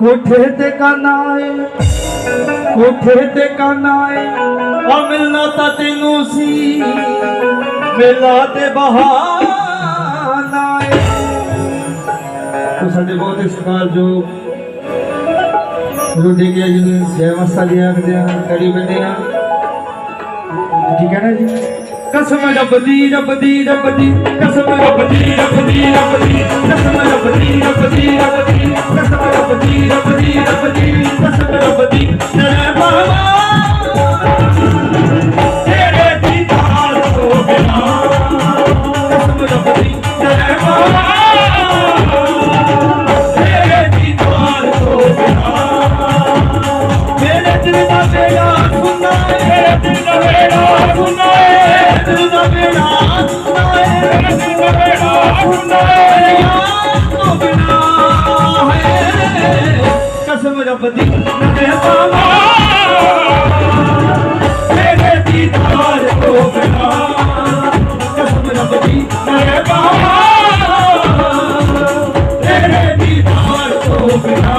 कोठे ते कानाए कोठे ते कानाए आ मिलना ता तेनू सी। मेला ते बहाना है तो साडे बहुत इस्तेमाल जो रोटी के जी व्यवस्था दिया कड़ी ठीक है ना जी? कसम कसम कसम ਬੇੜਾ ਸੁਣਾ ਮੇਰੇ ਦਿਲ ਦਾ ਬੇੜਾ ਸੁਣਾ ਮੇਰੇ ਦਿਲ ਦਾ ਬੇੜਾ ਸੁਣਾ ਮੇਰੇ ਦਿਲ ਦਾ ਬੇੜਾ ਸੁਣਾ ਯਾਰ ਤੋਂ ਬਿਨਾ ਹੈ ਕਸਮ ਰੱਬ ਦੀ ਨਦੇ ਪਾਵਾ ਮੇਰੇ ਦੀਦਾਰ ਤੋਂ ਬਿਨਾ ਕਸਮ ਰੱਬ ਦੀ ਨਦੇ ਪਾਵਾ ਤੇਰੇ ਦੀਦਾਰ ਤੋਂ ਬਿਨਾ।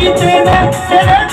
ਕੀਤੇ ਨੇ ਤੇਰੇ